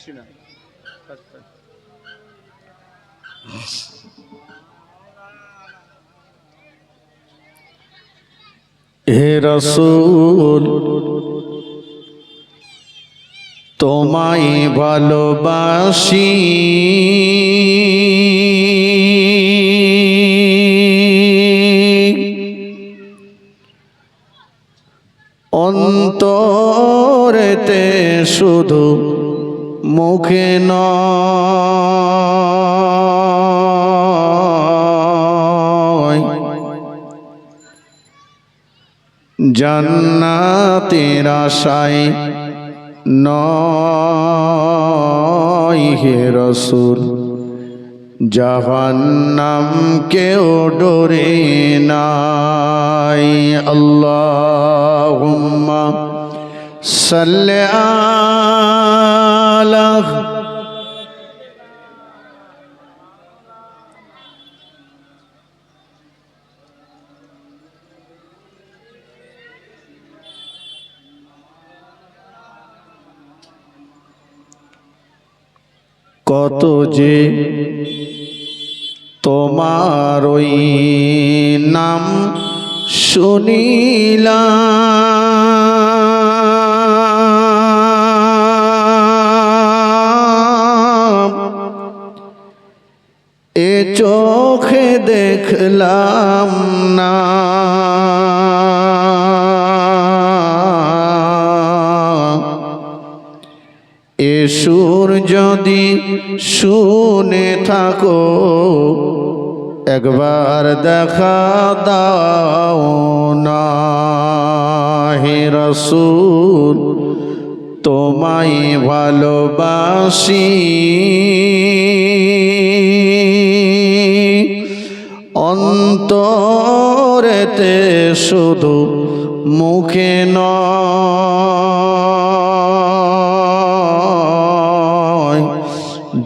বেশি না। হে রসুল তোমায় ভালোবাসি। অন্তরেতে শুধু মুখে নয় জান্নাতের আশায় নয় হে রসুল জাহান্নাম কেউ ডোরে নাই। আল্লাহুম্মা সাল্লি আলা কত যে তোমার ওই নাম শুনিলাম। দেখলাম না। এ সুর যদি শুনে থাকো, একবার দেখা দাও না হে রসুল, তোমায় ভালোবাসি। অন্তরেতে শুধু মুখে নয়,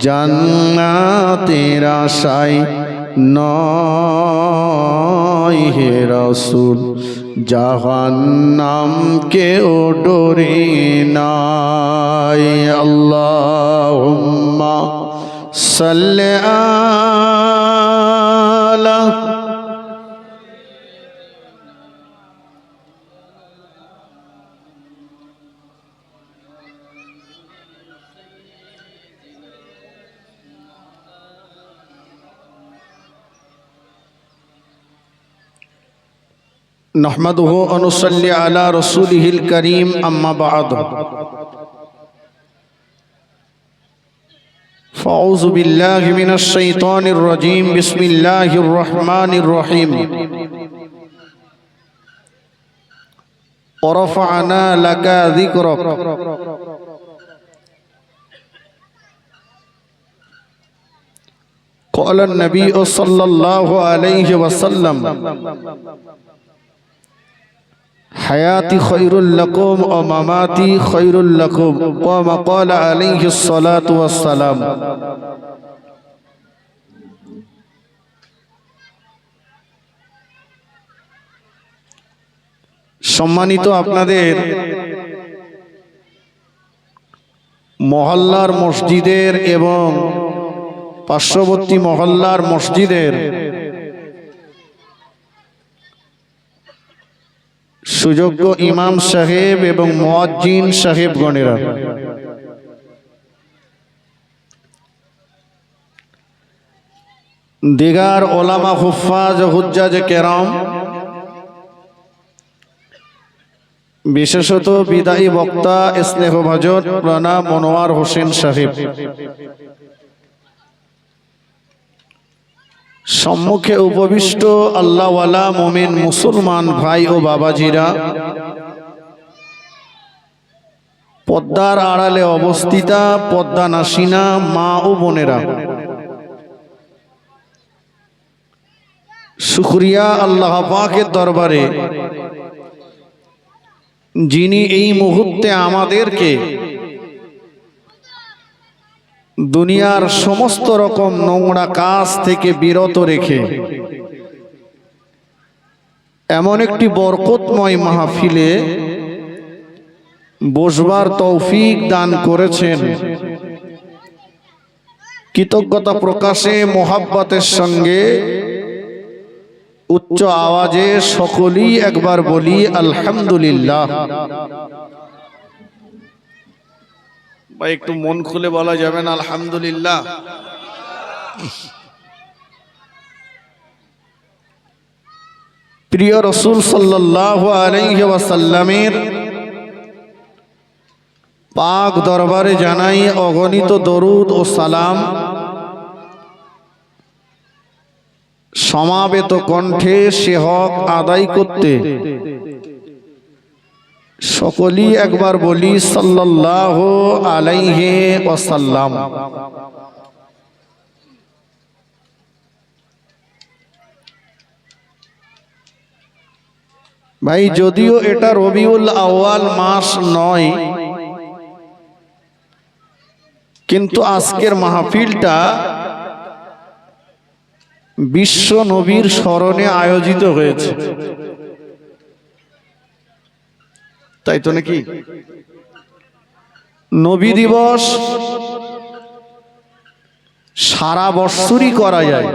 জান্নাতের আশায় নয় হে রসুল জাহান্নাম কেউ ডোরে নাই। আল্লাহুম্মা সাল্লি نحمده ونصلي على رسوله الكريم أما بعد فأعوذ بالله من الشيطان الرجيم بسم الله الرحمن الرحيم ورفعنا لك ذكرك قال النبي صلى الله عليه وسلم হায়াতি খৈরুল্লকুম ও মামাতি খৈরুল্লাকুম ও মকল আলিহি সালাম সম্মানিত আপনাদের মহল্লার মসজিদের এবং পার্শ্ববর্তী মহল্লার মসজিদের সুযোগ্য ইমাম সাহেব এবং মোয়াজ্জিন সাহেবগণেরা দিগার ওলামা হুফাজ হুজ্জাজ কেরাম বিশেষত বিদায়ী বক্তা স্নেহভাজন রানা মনোয়ার হোসেন সাহেব। সম্মুখে উপবিষ্ট আল্লাহওয়ালা মোমেন মুসলমান ভাই ও বাবাজিরা, পদ্মার আড়ালে অবস্থিতা পদ্মা নাসিনা মা ও বোনেরা। শুক্রিয়া আল্লাহ পাকের দরবারে যিনি এই মুহূর্তে আমাদেরকে দুনিয়ার সমস্ত রকম নোংরা কাজ থেকে বিরত রেখে এমন একটি বরকতময় মাহফিলে বসবার তৌফিক দান করেছেন। কৃতজ্ঞতা প্রকাশে মোহাব্বতের সঙ্গে উচ্চ আওয়াজে সকলেই একবার বলি, আলহামদুলিল্লাহ। বা একটু মন খুলে বলা যাবে না, আলহামদুলিল্লাহ। প্রিয় রসুল সাল্লাহ আলাইসাল্লামের পাক দরবারে জানাই অগণিত দরুদ ও সালাম। সমাবেত কণ্ঠে সে হক আদায় করতে সকলেই একবার বলি সাল্লাহ আলাইহে ওসাল্লাম ভাই যদিও এটা রবিউল আওয়াল মাস নয় কিন্তু আজকের মাহফিলটা বিশ্ব নবীর স্মরণে আয়োজিত হয়েছে। তাই তো নাকি? নবী দিবস সারা বৎসরই করা যায়।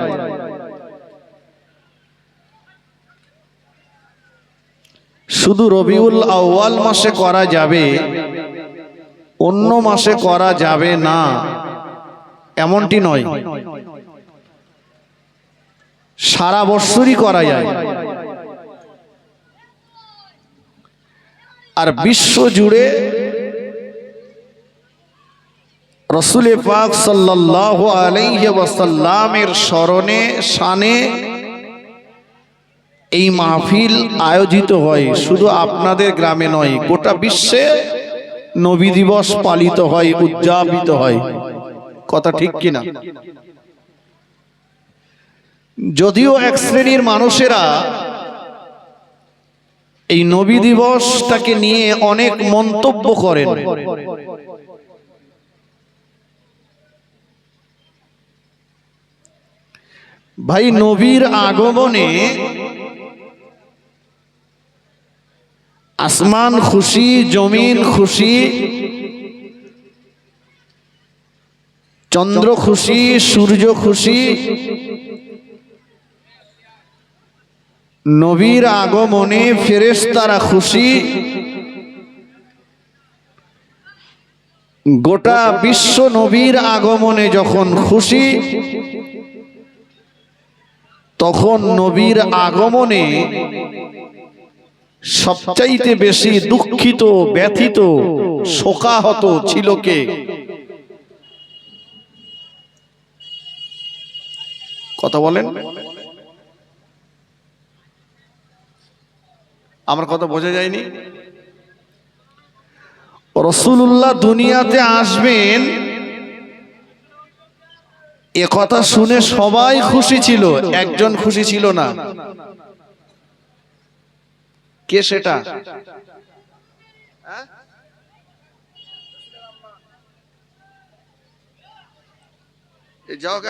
শুধু রবিউল আউয়াল মাসে করা যাবে অন্য মাসে করা যাবে না। এমনটি নয়। সারা বৎসরই করা যায়। আর বিশ্ব জুড়ে রসুলে পাক সাল্লাহ আলাইসাল্লামের স্মরণে, শানে এই মাহফিল আয়োজিত হয়। শুধু আপনাদের গ্রামে নয়, গোটা বিশ্বে নবী দিবস পালিত হয়, উদযাপিত হয়। কথা ঠিক কিনা? যদিও এক শ্রেণির মানুষেরা এই নবী দিবসটাকে নিয়ে অনেক মন্তব্য করেন। ভাই, নবীর আগমনে আসমান খুশি, জমিন খুশি, চন্দ্র খুশি, সূর্য খুশি নবীর আগমনে ফেরেশতারা খুশি। গোটা বিশ্ব নবীর আগমনে যখন খুশি, তখন নবীর আগমনে সবচাইতে বেশি দুঃখিত, ব্যথিত, শোকাহত ছিল কে? কথা বলেন। আমার কথা বোঝা যায়নি? রসুল্লাহ দুনিয়াতে আসবেন এ কথা শুনে সবাই খুশি ছিল একজন খুশি ছিল না। কে সেটা?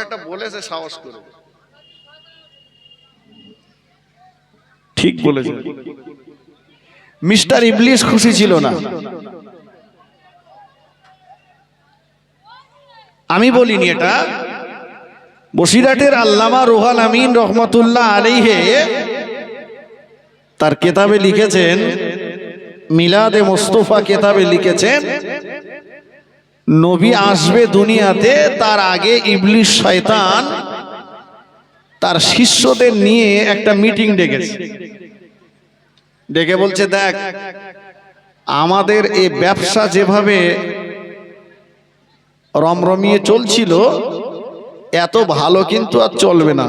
একটা বলেছে সাহস করে। ঠিক বলেছে। মিস্টার ইবলিশ খুশি ছিল না। আমি বলিনি এটা। বসিরাটের আল্লামা রোহাল আমিন রহমতুল্লাহ আলিহে তার কেতাবে লিখেছেন, মিলাদে মোস্তফা কেতাবে লিখেছেন, নবী আসবে দুনিয়াতে, তার আগে ইবলিশ শয়তান তার শিষ্যদের নিয়ে একটা মিটিং ডেকেছে। ডেকে বলছে দেখ আমাদের এই ব্যবসা যেভাবে রমরমিয়ে চলছিল এত ভালো কিন্তু আর চলবে না।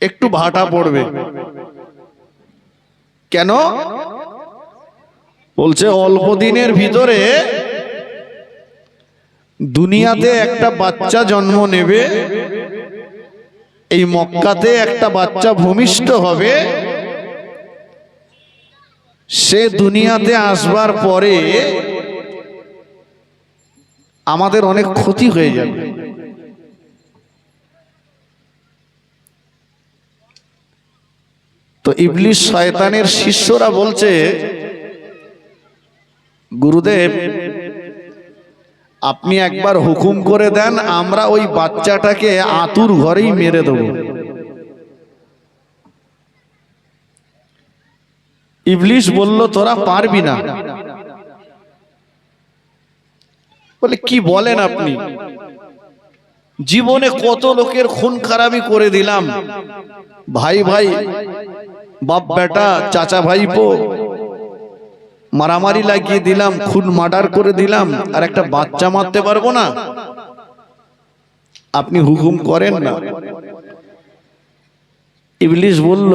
একটু ভাটা পড়বে। কেন? বলছে অল্প দিনের ভিতরে দুনিয়াতে একটা বাচ্চা জন্ম নেবে। এই মক্কাতে একটা বাচ্চা ভূমিষ্ঠ হবে। সে দুনিয়াতে আসবার পরে আমাদের অনেক ক্ষতি হয়ে যাবে। তো ইবলিশ শয়তানের শিষ্যরা বলছে গুরুদেব আপনি একবার হুকুম করে দেন আমরা ওই বাচ্চাটাকে আতুর ঘরেই মেরে দেব। ইবলিশ বলল, তোরা পারবি না। বলে, কি বলেন আপনি? জীবনে কত লোকের খুন খারাপি করে দিলাম। ভাই ভাই, বাপ, বেটা, চাচা ভাই ভাইপো, মারামারি লাগিয়ে দিলাম, খুন, মার্ডার করে দিলাম, আর একটা বাচ্চা মারতে পারব না? আপনি হুকুম করেন না। ইবলিশ বলল,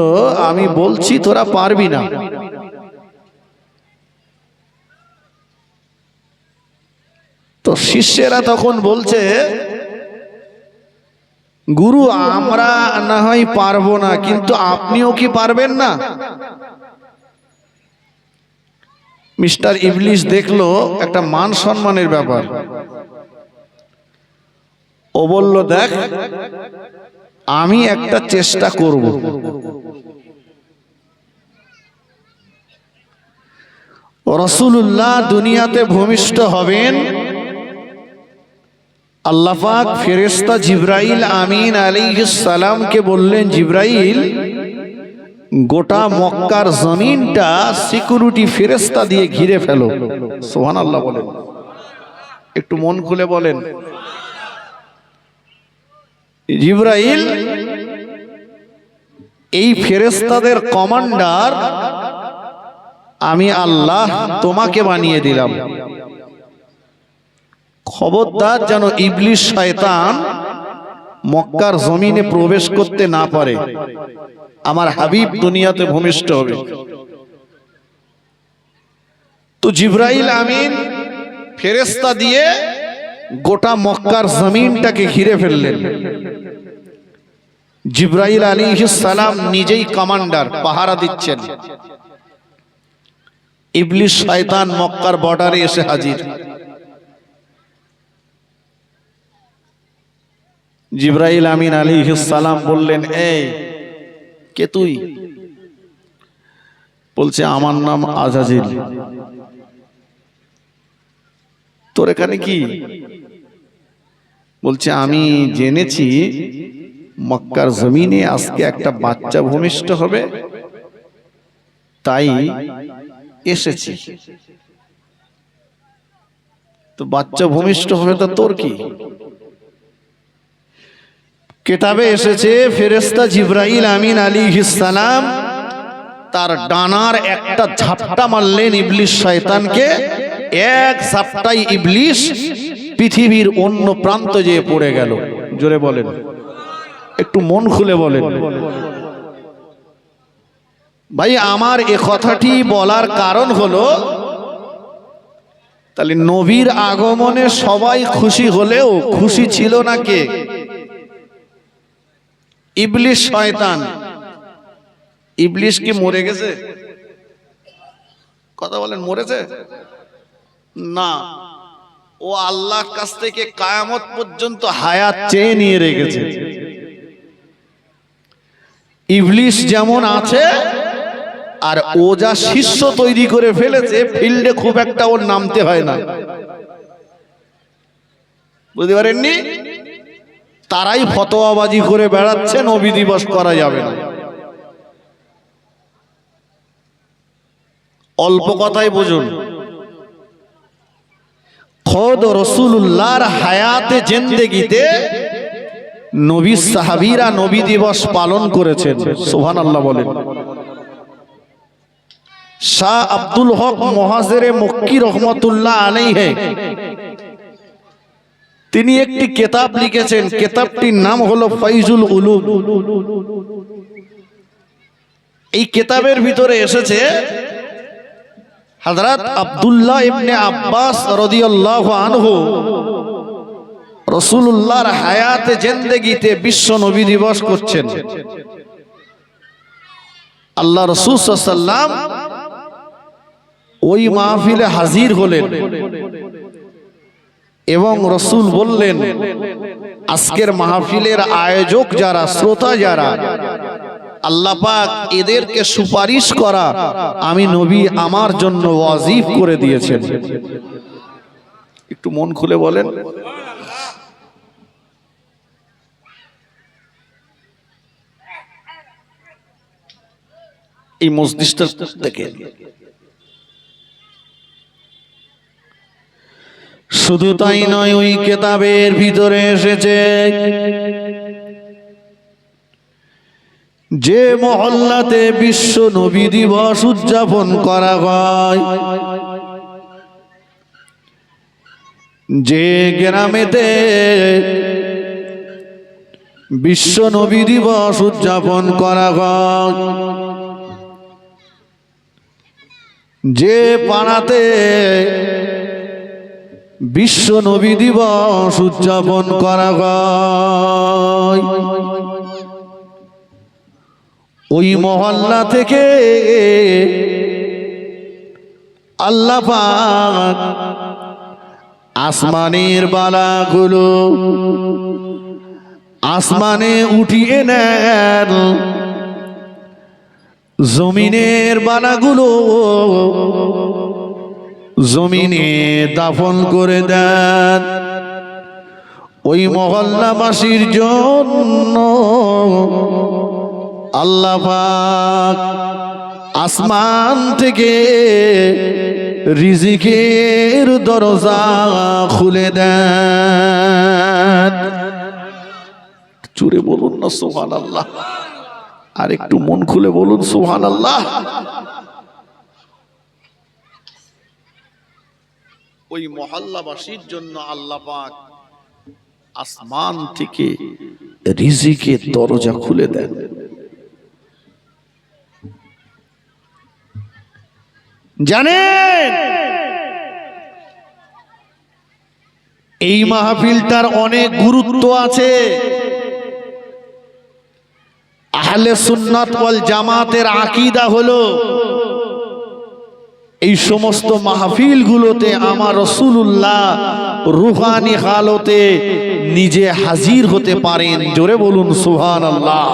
আমি বলছি, তোরা পারবি না। তো শিষ্যেরা তখন বলছে, গুরু, আমরা না হয় পারব না, কিন্তু আপনিও কি পারবেন না? মিস্টার ইবলিশ দেখল একটা মান সম্মানের ব্যাপার। ও বলল, দেখ আমি একটা চেষ্টা করব। রসুল্লাহ দুনিয়াতে ভূমিষ্ঠ হবেন। আল্লাপাক ফেরেস্তা জিব্রাইল আমিন আলাইহিস সালামকে বললেন জিব্রাইল গোটা মক্কার জমিনটা সিকিউরিটি ফেরেস্তা দিয়ে ঘিরে ফেলো। সোহান আল্লাহ বলেন। একটু মন খুলে বলেন। জিব্রাইল, এই ফেরেস্তাদের কমান্ডার, আমি আল্লাহ তোমাকে বানিয়ে দিলাম। খবরদার যেন ইবলিশ শয়তান মক্কার জমিনে প্রবেশ করতে না পারে। আমার হাবিব দুনিয়াতে ভূমিষ্ঠ হবে। তো জিব্রাইল আমিন ফেরেস্তা দিয়ে গোটা মক্কার জমিনটাকে ঘিরে ফেললেন। জিব্রাইল আলী সালাম নিজেই কমান্ডার, পাহারা দিচ্ছেন। ইবলিশ শয়তান মক্কার বর্ডারে এসে হাজির। জিব্রাইল আমিন আলী সালাম বললেন, এই, কে তুই? বলছে, আমার নাম আজাজিল। তোর এখানে কি? বলছে আমি জেনেছি মক্কার জমিনে আজকে একটা বাচ্চা ভূমিষ্ঠ হবে। তাই এসেছি। তো বাচ্চা ভূমিষ্ঠ হবে তা তোর কি? কেতাবে এসেছে ফেরেস্তা জিব্রাইল আমিন আলী সালাম তার ডানার একটা ঝাপটা মারলেন ইবলিশ শয়তানকে। এক ঝাপটাই ইবলিশ পৃথিবীর অন্য প্রান্ত যেয়ে পড়ে গেল। জোরে বলেন। একটু মন খুলে বলেন। ভাই, আমার এ কথাটি বলার কারণ হলো, তাহলে নবীর আগমনে সবাই খুশি হলেও খুশি ছিল না কে? ইবলিশ শয়তান। ইবলিশ কি মরে গেছে? কথা বলেন, মরেছে? না। ও আল্লাহর কাছ থেকে কায়ামত পর্যন্ত হায়াত চেয়ে নিয়ে রেখেছে। ইবলিশ যেমন আছে, আর ও যা শিষ্য তৈরি করে ফেলেছে, ফিল্ডে খুব একটা ওর নামতে হয় না। বুঝতে পারেননি? তারাই ফতোয়াবাজি করে বেড়াচ্ছে, নবী দিবস করা যাবে না। অল্প কথাই বুঝুন। খোদ রসুল্লাহর হায়াতে জেন্দেগিতে নবী সাহাবিরা নবী দিবস পালন করেছেন সোহান আল্লাহ বলেন। শাহ আব্দুল হক মহাজেরে মক্কি রহমতুল্লাহ আলাইহে, তিনি একটি কেতাব লিখেছেন, কেতাবটির নাম হলো ফাইজুল উলুম। এই কেতাবের ভিতরে এসেছে হযরত আব্দুল্লাহ ইবনে আব্বাস রাদিয়াল্লাহু আনহু রসুল্লাহর হায়াতে জেন্দেগিতে বিশ্ব নবী দিবস করছেন। আল্লাহ রসুল সাল্লাম ওই মাহফিলে হাজির হলেন এবং রসুল বললেন, আজকের মাহফিলের আয়োজক যারা, শ্রোতা যারা আল্লাহ পাক এদেরকে সুপারিশ করা আমি নবী আমার জন্য ওয়াজিব করে দিয়েছেন। একটু মন খুলে বলেন। এই মসজিদটা দেখে শুধু তাই নয়, ওই কেতাবের ভিতরে এসেছে যে মহল্লাতে বিশ্ব নবী দিবস উদযাপন করা হয়, যে গ্রামেতে বিশ্ব নবী দিবস উদযাপন করা হয়, যে পাড়াতে বিশ্ব নবী দিবস উদযাপন করা হয়। ওই মহল্লা থেকে আল্লাহ পাক আসমানের বালাগুলো আসমানে উঠিয়ে নেন। জমিনের বানাগুলো জমিনে দাফন করে দেন। ওই মহল্লাবাসীর জন্য আল্লাহ পাক আসমান থেকে রিজিকের দরজা খুলে দেন। চুরে বলুন না সোহান আল্লাহ আর একটু মন খুলে বলুন সোহান আল্লাহ ওই মহল্লাবাসীর জন্য আল্লাহ পাক আসমান থেকে রিজিকের দরজা খুলে দেন। জানেন? এই মাহফিলটার অনেক গুরুত্ব আছে। আহলে সুন্নাত ওয়াল জামাতের আকীদা হলো, এই সমস্ত মাহফিলগুলোতে আমার রসুল্লাহ রুহানি হালতে নিজে হাজির হতে পারেন। জোরে বলুন সুহান আল্লাহ